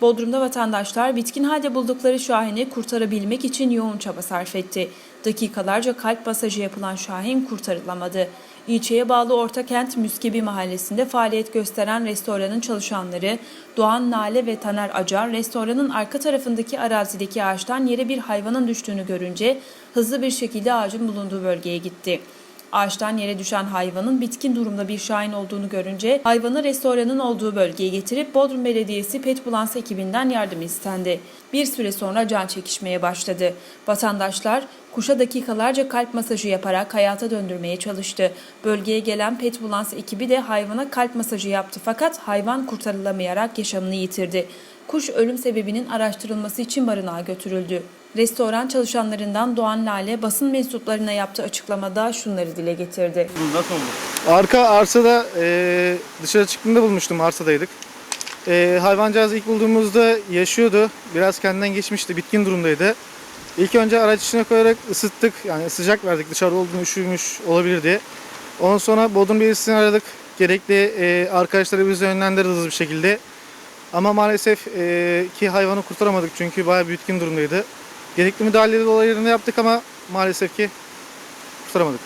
Bodrum'da vatandaşlar bitkin halde buldukları Şahin'i kurtarabilmek için yoğun çaba sarf etti. Dakikalarca kalp masajı yapılan Şahin kurtarılamadı. İlçeye bağlı Ortakent Müskebi mahallesinde faaliyet gösteren restoranın çalışanları Doğan Nale ve Taner Acar restoranın arka tarafındaki arazideki ağaçtan yere bir hayvanın düştüğünü görünce hızlı bir şekilde ağacın bulunduğu bölgeye gitti. Ağaçtan yere düşen hayvanın bitkin durumda bir şahin olduğunu görünce hayvanı restoranın olduğu bölgeye getirip Bodrum Belediyesi Petbulans ekibinden yardım istendi. Bir süre sonra can çekişmeye başladı. Vatandaşlar kuşa dakikalarca kalp masajı yaparak hayata döndürmeye çalıştı. Bölgeye gelen Petbulans ekibi de hayvana kalp masajı yaptı fakat hayvan kurtarılamayarak yaşamını yitirdi. Kuş ölüm sebebinin araştırılması için barınağa götürüldü. Restoran çalışanlarından Doğan Lale basın mensuplarına yaptığı açıklamada şunları dile getirdi. Nasıl oldu? Arka arsada e, dışarı çıktığımda bulmuştum arsadaydık. E, hayvancağızı ilk bulduğumuzda yaşıyordu. Biraz kendinden geçmişti, bitkin durumdaydı. İlk önce araç içine koyarak ısıttık. Yani sıcak verdik dışarıda olduğunu üşümüş olabilir diye. Ondan sonra Bodrum Belediyesi'ni aradık. Gerekli e, arkadaşları bizi yönlendirdi hızlı bir şekilde. Ama maalesef e, ki hayvanı kurtaramadık çünkü bayağı bir bitkin durumdaydı. Gerekli müdahaleleri dolaylarını yaptık ama maalesef ki kurtaramadık.